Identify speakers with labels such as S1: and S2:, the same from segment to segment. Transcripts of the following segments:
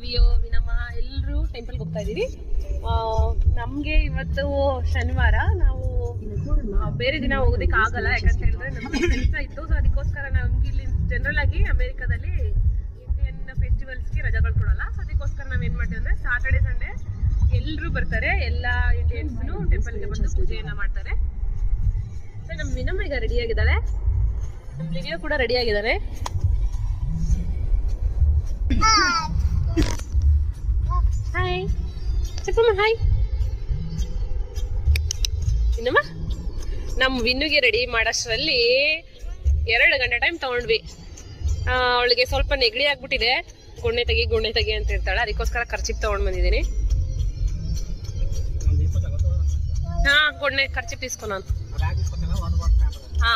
S1: ವಿಯೋ ವಿನಮ ಎಲ್ಲರೂ ಟೆಂಪಲ್ಗೆ ಹೋಗ್ತಾ ಇದೀವಿ ಆ, ನಮ್ಗೆ ಇವತ್ತು ಶನಿವಾರ. ನಾವು ಬೇರೆ ದಿನ ಹೋಗೋದಕ್ಕೆ ಆಗಲ್ಲ ಯಾಕಂತ ಹೇಳಿದ್ರೆ ನಮ್ಗೆ ಕೆಲಸ ಇತ್ತು. ಸೊ ಅದಕ್ಕೋಸ್ಕರ ನಮ್ಗೆ ಇಲ್ಲಿ ಜನರಲ್ ಆಗಿ ಅಮೇರಿಕಾದಲ್ಲಿ ಇಂಡಿಯನ್ ಫೆಸ್ಟಿವಲ್ಸ್ಗೆ ರಜೆಗಳು ಕೊಡಲ್ಲ. ಸೊ ಅದಕ್ಕೋಸ್ಕರ ನಾವ್ ಏನ್ ಮಾಡ್ತೀವಿ ಅಂದ್ರೆ ಸಾಟರ್ಡೆ ಸಂಡೇ ಎಲ್ಲರೂ ಬರ್ತಾರೆ. ಎಲ್ಲ ಇಂಡಿಯನ್ಸ್ನು ಟೆಂಪಲ್ಗೆ ಬಂದು ಪೂಜೆಯನ್ನ ಮಾಡ್ತಾರೆ. ಸೊ ನಮ್ ವಿನಮ್ಮ ಈಗ ರೆಡಿ ಆಗಿದ್ದಾಳೆ. ನಮ್ ಲಿವಿಯೋ ಕೂಡ ರೆಡಿ ಆಗಿದ್ದಾರೆ ಹಾಯ್ ಚಪ್ಪಮ್ಮ ಹಾಯ್ ಇನ್ನಮ್ಮ ನಮ್ಮ ವಿನ್ನುಗೆ ರೆಡಿ ಮಾಡೋಷ್ಟರಲ್ಲಿ ಎರಡು ಗಂಟೆ ಟೈಮ್ ತಗೊಂಡ್ವಿ. ಅವಳಿಗೆ ಸ್ವಲ್ಪ ನೆಗಡಿ ಆಗ್ಬಿಟ್ಟಿದೆ. ಗುಣ್ಣೆ ತೆಗಿ ಗುಣ್ಣೆ ತೆಗಿ ಅಂತ ಇರ್ತಾಳೆ ಅದಕ್ಕೋಸ್ಕರ ಖರ್ಚಿಪ್ ತಗೊಂಡ್ ಬಂದಿದ್ದೀನಿ. ಹಾ ಗುಣ್ಣೆ ಖರ್ಚಿಪ್ ಇಸ್ಕೊನ ಹಾ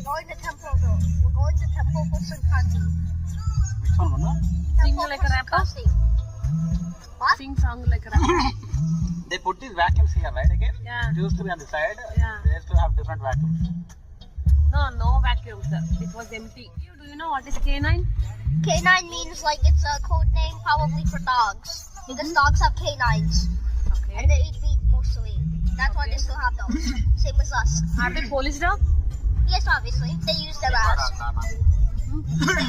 S2: We're going to Temple though. We're going to Temple for and Kanji.
S3: Which one, Mama?
S1: Sing like a rapper?
S2: What?
S1: Sing song like a rapper.
S3: they put this vacuums here, right? Again?
S1: Yeah.
S3: It used to be on the side.
S1: Yeah.
S3: They used to have different vacuums.
S1: No, no vacuums. It was empty. Do you know what is K9?
S2: K9 means like it's a code name probably for dogs. Mm-hmm. Because mm -hmm. dogs have canines.
S1: Okay.
S2: And they eat meat mostly. That's okay. why they still have dogs. Same as us.
S1: Are they police dogs?
S2: Yes, obviously. They use them as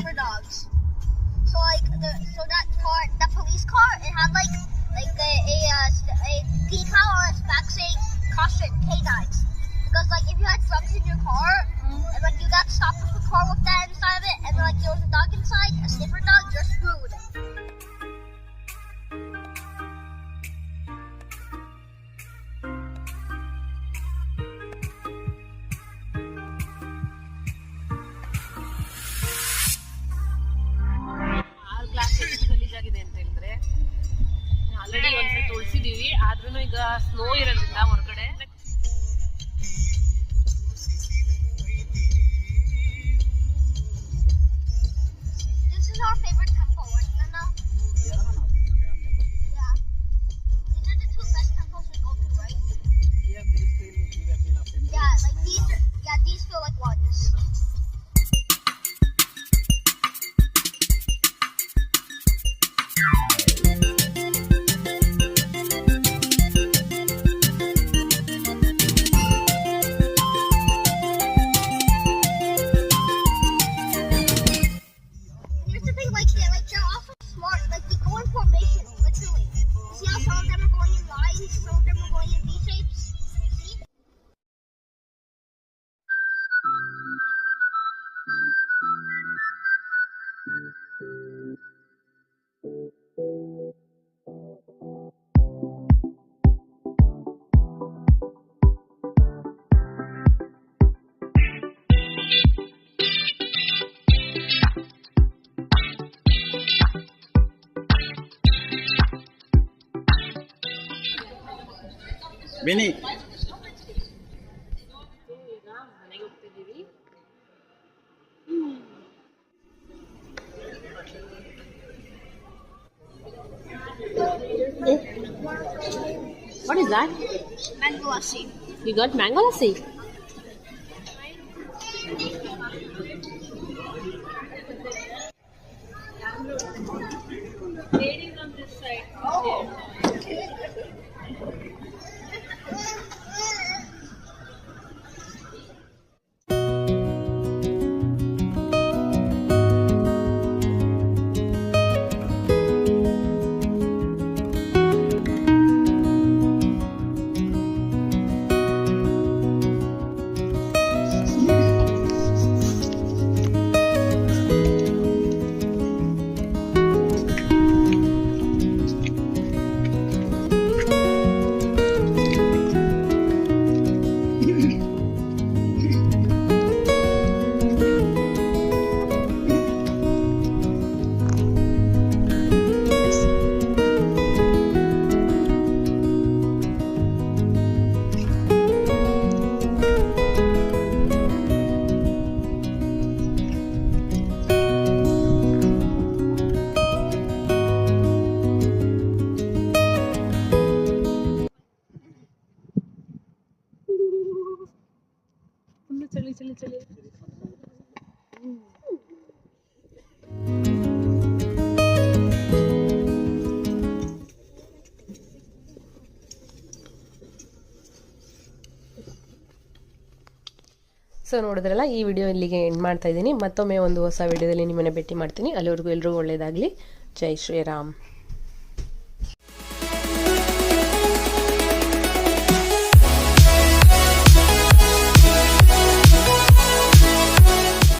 S2: for dogs. So like the so that car, that police car, it had like like a a, uh, st- a decal on its back saying caution canines. Because like if you had drugs in your car and like you got stopped with a car with that inside of it and like there was a dog inside, a sniffer dog, you're screwed.
S1: Already ಒಂದ್ಸಲ ತುಳ್ಸಿದೀವಿ ಆದ್ರೂ ಈಗ snow ಇರೋದ್ರಿಂದ ಹೊರಗಡೆ. Mini, What is that?
S2: Mango lassi.
S1: You got mango lassi? ಚಳಿ ಚಳಿ so ನೋಡಿದ್ರಲ್ಲ, ಈ ವಿಡಿಯೋ ಇಲ್ಲಿಗೆ ಎಂಡ್ ಮಾಡ್ತಾ ಇದ್ದೀನಿ. ಮತ್ತೊಮ್ಮೆ ಒಂದು ಹೊಸ ವಿಡಿಯೋದಲ್ಲಿ ನಿಮ್ಮನ್ನ ಭೇಟಿ ಮಾಡ್ತೀನಿ. ಅಲ್ಲಿವರೆಗೂ ಎಲ್ರಿಗೂ ಒಳ್ಳೆಯದಾಗಲಿ ಜೈ ಶ್ರೀರಾಮ್.